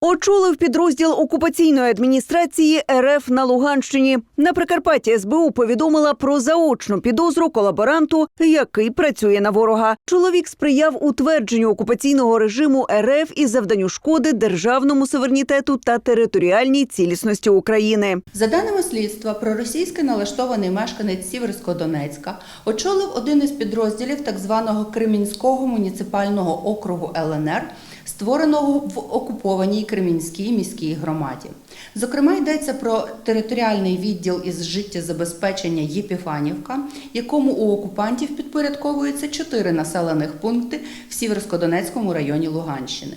Очолив підрозділ окупаційної адміністрації РФ на Луганщині. На Прикарпатті СБУ повідомила про заочну підозру колаборанту, який працює на ворога. Чоловік сприяв утвердженню окупаційного режиму РФ і завданню шкоди державному суверенітету та територіальній цілісності України. За даними слідства, проросійськи налаштований мешканець Сіверсько-Донецька очолив один із підрозділів так званого Кремінського муніципального округу ЛНР, створеного в окупованій Кремінській міській громаді. Зокрема, йдеться про територіальний відділ із життєзабезпечення Єпіфанівка, якому у окупантів підпорядковується чотири населених пункти в Сіверсько-Донецькому районі Луганщини.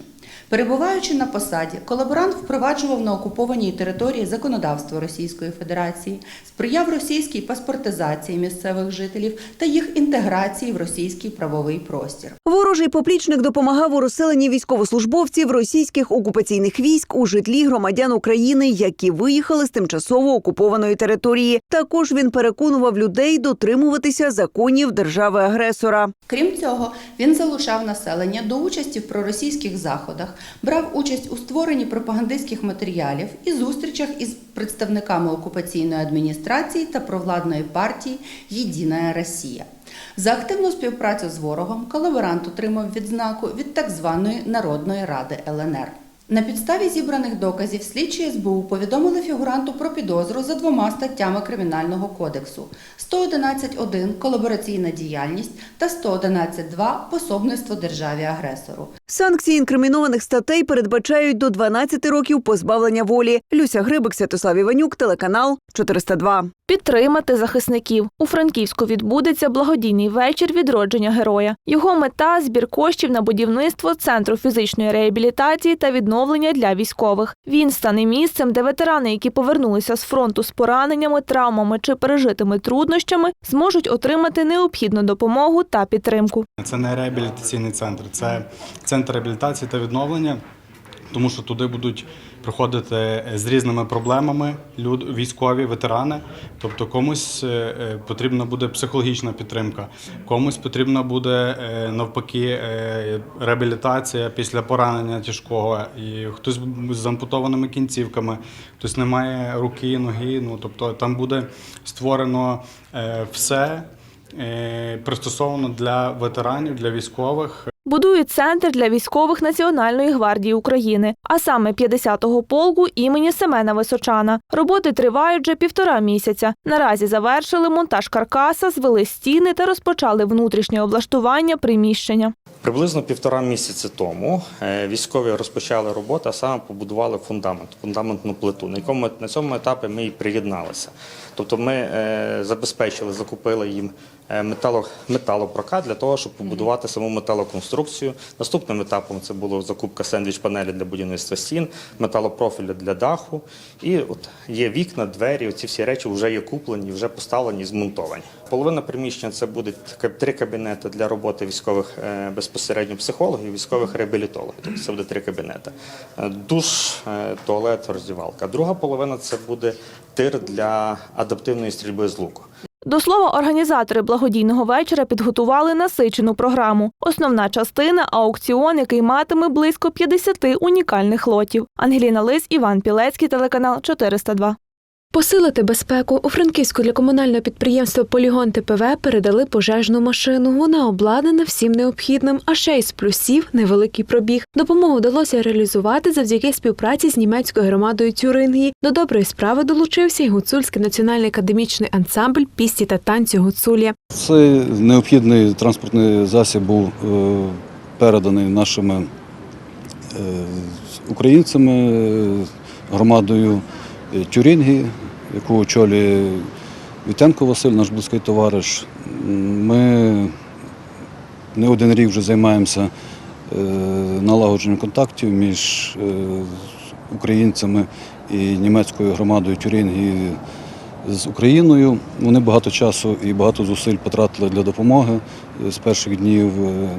Перебуваючи на посаді, колаборант впроваджував на окупованій території законодавство Російської Федерації, сприяв російській паспортизації місцевих жителів та їх інтеграції в російський правовий простір. Ворожий поплічник допомагав у розселенні військовослужбовців російських окупаційних військ у житлі громадян України, які виїхали з тимчасово окупованої території. Також він переконував людей дотримуватися законів держави-агресора. Крім цього, він залучав населення до участі в проросійських заходах, брав участь у створенні пропагандистських матеріалів і зустрічах із представниками окупаційної адміністрації та провладної партії Єдина Росія. За активну співпрацю з ворогом колаборант отримав відзнаку від так званої Народної ради ЛНР. На підставі зібраних доказів слідчі СБУ повідомили фігуранту про підозру за двома статтями Кримінального кодексу: 111.1 колабораційна діяльність та 111.2 пособництво державі-агресору. Санкції інкримінованих статей передбачають до 12 років позбавлення волі. Люся Грибик, Святослав Іванюк, телеканал 402. Підтримати захисників у Франківську відбудеться благодійний вечір відродження героя. Його мета збір коштів на будівництво центру фізичної реабілітації та відновлення для військових. Він стане місцем, де ветерани, які повернулися з фронту з пораненнями, травмами чи пережитими труднощами, зможуть отримати необхідну допомогу та підтримку. Це не реабілітаційний центр, це центр реабілітації та відновлення, тому що туди будуть приходити з різними проблемами люд, військові, ветерани. Тобто комусь е, е, потрібна буде психологічна підтримка, комусь потрібна буде е, навпаки е, реабілітація після поранення тяжкого, і хтось з ампутованими кінцівками, хтось не має руки, ноги. Ну тобто там буде створено е, все. е, Пристосовано для ветеранів, для військових. Будують центр для військових Національної гвардії України, а саме 50-го полку імені Семена Височана. Роботи тривають вже півтора місяця. Наразі завершили монтаж каркаса, звели стіни та розпочали внутрішнє облаштування приміщення. Приблизно півтора місяці тому е, військові розпочали роботу, а саме побудували фундамент, фундаментну плиту. На якому на цьому етапі ми і приєдналися. Тобто ми е, забезпечили, закупили їм е, метало, металопрокат для того, щоб побудувати саму металоконструкцію. Наступним етапом це було закупка сендвіч-панелі для будівництва стін, металопрофіля для даху. І от є вікна, двері. Оці всі речі вже є куплені, вже поставлені, змонтовані. Половина приміщення це буде три кабінети для роботи військових е, безпосередньо психологів, військових реабілітологів. Тобто це буде три кабінети. Е, Душ, е, туалет, роздівалка. Друга половина це буде тир для адаптивної стрільби з луку. До слова, організатори благодійного вечора підготували насичену програму. Основна частина аукціон, який матиме близько 50 унікальних лотів. Ангеліна Лис, Іван Пілецький, телеканал 402. Посилити безпеку у Франківську для комунального підприємства Полігон ТПВ передали пожежну машину. Вона обладнана всім необхідним, а ще й з плюсів невеликий пробіг. Допомогу вдалося реалізувати завдяки співпраці з німецькою громадою Тюрингії. До доброї справи долучився й гуцульський національний академічний ансамбль пісті та танцю Гуцулія. Це необхідний транспортний засіб був е, переданий нашими е, українцями, е, громадою Тюрінгі, яку очолює Вітенко Василь, наш близький товариш. Ми не один рік вже займаємося е, налагодженням контактів між е, українцями і німецькою громадою Тюрінгі з Україною. Вони багато часу і багато зусиль потратили для допомоги з перших днів е,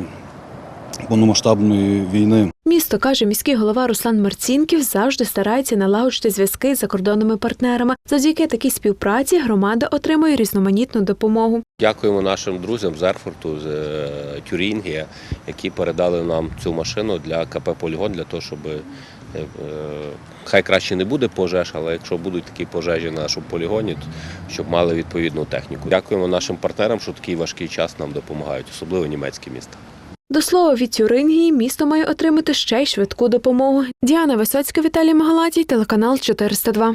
повномасштабної війни. Місто каже міський голова Руслан Марцінків завжди старається налагодити зв'язки з закордонними партнерами. Завдяки такій співпраці громада отримує різноманітну допомогу. Дякуємо нашим друзям з Ерфурту, з е, Тюрінгія, які передали нам цю машину для КП Полігон для того, щоб Е, е, Хай краще не буде пожеж, але якщо будуть такі пожежі на нашому полігоні, то щоб мали відповідну техніку. Дякуємо нашим партнерам, що такий важкий час нам допомагають, особливо німецькі міста. До слова, від Тюрингії місто має отримати ще й швидку допомогу. Діана Висоцька, Віталій Магалатій, телеканал 402.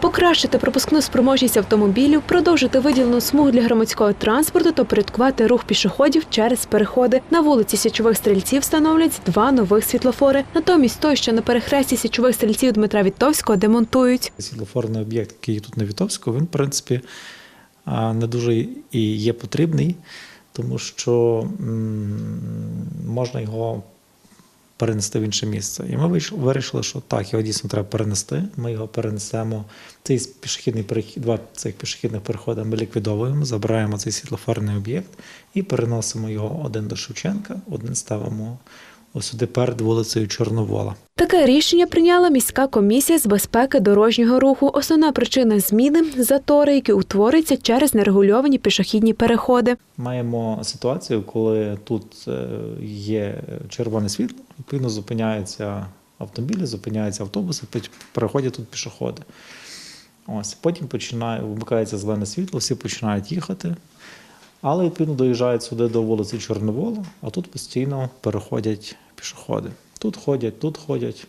Покращити пропускну спроможність автомобілів, продовжити виділену смугу для громадського транспорту та порядкувати рух пішоходів через переходи. На вулиці Січових стрільців встановлять два нових світлофори. Натомість той, що на перехресті Січових стрільців Дмитра Вітовського демонтують. Світлофорний об'єкт, який тут на Вітовську, він, в принципі, не дуже і є потрібний, тому що можна його перенести в інше місце. І ми вирішили, що так, його дійсно треба перенести. Ми його перенесемо. Цей пішохідний перехід, два цих пішохідних переходи ми ліквідовуємо, забираємо цей світлофорний об'єкт і переносимо його один до Шевченка, один ставимо ось перед вулицею Чорновола. Таке рішення прийняла міська комісія з безпеки дорожнього руху. Основна причина зміни затори, які утворюються через нерегульовані пішохідні переходи. Маємо ситуацію, коли тут е, є червоне світло, відповідно зупиняються автомобілі, зупиняються автобуси, переходять тут пішоходи. Ось потім починає вмикається зелене світло, всі починають їхати. Але відповідно доїжджають сюди до вулиці Чорновола, а тут постійно переходять пішоходи. Тут ходять, тут ходять.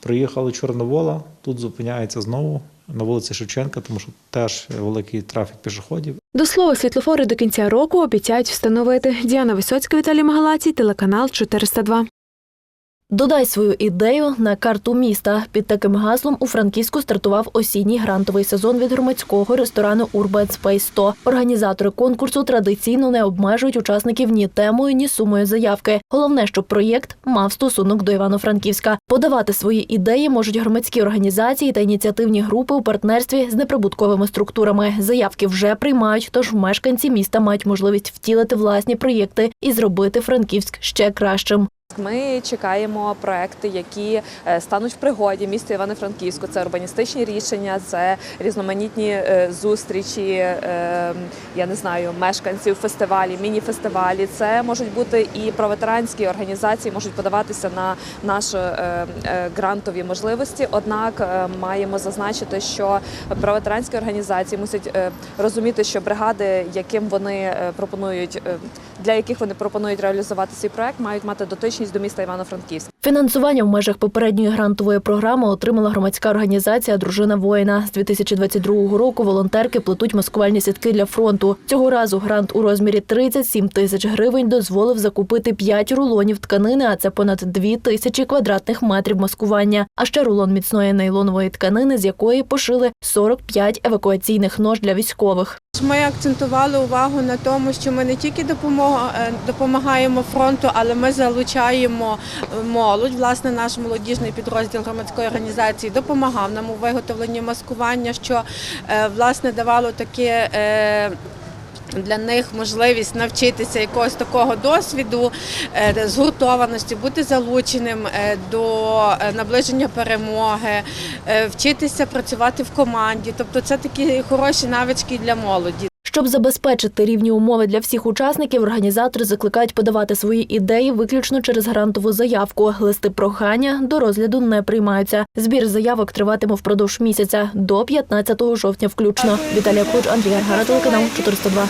Приїхали Чорновола, тут зупиняється знову на вулиці Шевченка, тому що теж великий трафік пішоходів. До слова, світлофори до кінця року обіцяють встановити. Діана Висоцька, Віталій Магалацій, телеканал 402. Додай свою ідею на карту міста. Під таким гаслом у Франківську стартував осінній грантовий сезон від громадського ресторану Urban Space 100. Організатори конкурсу традиційно не обмежують учасників ні темою, ні сумою заявки. Головне, щоб проєкт мав стосунок до Івано-Франківська. Подавати свої ідеї можуть громадські організації та ініціативні групи у партнерстві з неприбутковими структурами. Заявки вже приймають, тож мешканці міста мають можливість втілити власні проєкти і зробити Франківськ ще кращим. Ми чекаємо проекти, які е, стануть в пригоді місту Івано-Франківську. Це урбаністичні рішення, це різноманітні е, зустрічі, е, я не знаю, мешканців фестивалі, міні-фестивалі. Це можуть бути і проветеранські організації, можуть подаватися на наші грантові можливості. Однак маємо зазначити, що проветеранські організації мусять розуміти, що бригади, яким вони пропонують, для яких вони пропонують реалізувати цей проект, мають мати дотичність до міста Івано-Франківськ. Фінансування в межах попередньої грантової програми отримала громадська організація Дружина воїна. З 2022 року волонтерки плетуть маскувальні сітки для фронту. Цього разу грант у розмірі 37 тисяч гривень дозволив закупити 5 рулонів тканини, а це понад 2 тисячі квадратних метрів маскування. А ще рулон міцної нейлонової тканини, з якої пошили 45 евакуаційних нож для військових. Ми акцентували увагу на тому, що ми не тільки е, допомагаємо фронту, але ми залучаємо е, молодь. Власне, наш молодіжний підрозділ громадської організації допомагав нам у виготовленні маскування, що е, власне давало таке. Для них можливість навчитися якогось такого досвіду, е, згуртованості, бути залученим е, до е, наближення перемоги, вчитися працювати в команді. Тобто це такі хороші навички для молоді. Щоб забезпечити рівні умови для всіх учасників, організатори закликають подавати свої ідеї виключно через грантову заявку. Листи прохання до розгляду не приймаються. Збір заявок триватиме впродовж місяця до 15 жовтня включно. Віталія Куч, Андрій Аргара, телеканал 402.